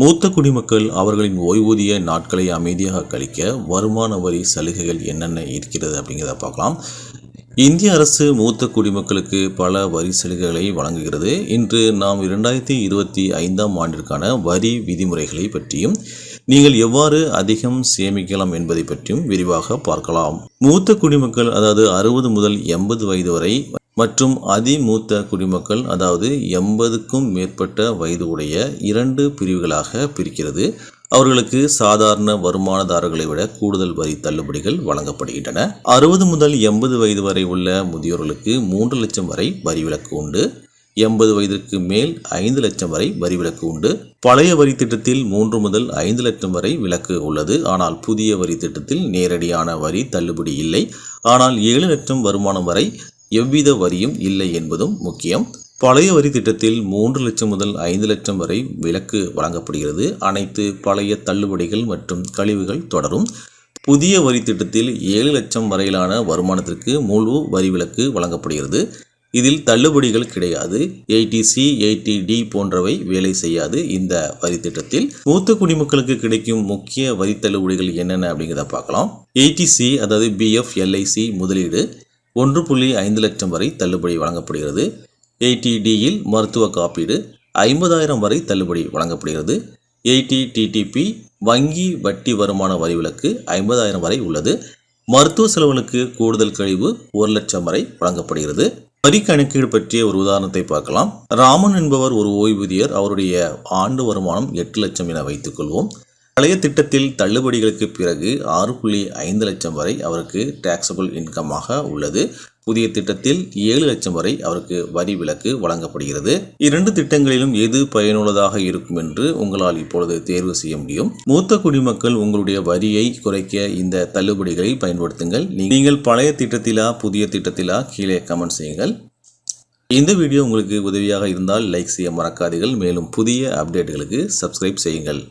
மூத்த குடிமக்கள் அவர்களின் ஓய்வூதிய நாட்களை அமைதியாக கழிக்க வருமான வரி சலுகைகள் என்னென்ன இருக்கிறது அப்படிங்கிறத பார்க்கலாம். இந்திய அரசு மூத்த குடிமக்களுக்கு பல வரி சலுகைகளை வழங்குகிறது. இன்று நாம் இரண்டாயிரத்தி இருபத்தி ஐந்தாம் ஆண்டிற்கான வரி விதிமுறைகளை பற்றியும் நீங்கள் எவ்வாறு அதிகம் சேமிக்கலாம் என்பதை பற்றியும் விரிவாக பார்க்கலாம். மூத்த குடிமக்கள் அதாவது அறுபது முதல் எண்பது வயது வரை மற்றும் அதிமூத்த குடிமக்கள் அதாவது எண்பதுக்கும் மேற்பட்ட வயது உடைய இரண்டு பிரிவுகளாக பிரிக்கிறது. அவர்களுக்கு சாதாரண வருமானதாரர்களை விட கூடுதல் வரி தள்ளுபடிகள் வழங்கப்படுகின்றன. அறுபது முதல் எண்பது வயது வரை உள்ள முதியோர்களுக்கு மூன்று லட்சம் வரை வரி விலக்கு உண்டு. எண்பது வயதிற்கு மேல் ஐந்து லட்சம் வரை வரி விலக்கு உண்டு. பழைய வரி திட்டத்தில் மூன்று முதல் ஐந்து லட்சம் வரை விலக்கு உள்ளது. ஆனால் புதிய வரி திட்டத்தில் நேரடியான வரி தள்ளுபடி இல்லை. ஆனால் ஏழு லட்சம் வருமானம் வரை எவ்வித வரியும் இல்லை என்பதும் முக்கியம். பழைய வரி திட்டத்தில் மூன்று லட்சம் முதல் ஐந்து லட்சம் வரை விலக்கு வழங்கப்படுகிறது. அனைத்து பழைய தள்ளுபடிகள் மற்றும் கழிவுகள் தொடரும். புதிய வரி திட்டத்தில் ஏழு லட்சம் வரையிலான வருமானத்திற்கு முழு வரி விலக்கு வழங்கப்படுகிறது. இதில் தள்ளுபடிகள் கிடையாது. எயிட்டி சி எயிட்டி டி போன்றவை வேலை செய்யாது. இந்த வரி திட்டத்தில் மூத்த குடிமக்களுக்கு கிடைக்கும் முக்கிய வரி தள்ளுபடிகள் என்னென்ன அப்படிங்கிறத பார்க்கலாம். எயிட்டி சி அதாவது பிஎஃப் எல்ஐசி முதலீடு. ஒன்று புள்ளி ஐந்து லட்சம் வரை தள்ளுபடி வழங்கப்படுகிறது. எயிட்டி மருத்துவ காப்பீடு ஐம்பதாயிரம் வரை தள்ளுபடி வழங்கப்படுகிறது. எயிட்டி டிடிபி வங்கி வட்டி வருமான வரி விலக்கு ஐம்பதாயிரம் வரை உள்ளது. மருத்துவ செலவுகளுக்கு கூடுதல் கழிவு ஒரு லட்சம் வரை வழங்கப்படுகிறது. வரி கணக்கீடு பற்றிய ஒரு உதாரணத்தை பார்க்கலாம். ராமன் என்பவர் ஒரு ஓய்வூதியர். அவருடைய ஆண்டு வருமானம் எட்டு லட்சம் என வைத்துக்கொள்வோம் பழைய திட்டத்தில் தள்ளுபடிகளுக்கு பிறகு ஆறு புள்ளி ஐந்து லட்சம் வரை அவருக்கு டேக்ஸபிள் இன்கமாக உள்ளது. புதிய திட்டத்தில் ஏழு லட்சம் வரை அவருக்கு வரி விலக்கு வழங்கப்படுகிறது. இரண்டு திட்டங்களிலும் எது பயனுள்ளதாக இருக்கும் என்று உங்களால் இப்பொழுது தேர்வு செய்ய முடியும். மூத்த குடிமக்கள் உங்களுடைய வரியை குறைக்க இந்த தள்ளுபடிகளை பயன்படுத்துங்கள். நீங்கள் பழைய திட்டத்திலா புதிய திட்டத்திலா கீழே கமெண்ட் செய்யுங்கள். இந்த வீடியோ உங்களுக்கு உதவியாக இருந்தால் லைக் செய்ய மறக்காதீர்கள். மேலும் புதிய அப்டேட்டுகளுக்கு சப்ஸ்கிரைப் செய்யுங்கள்.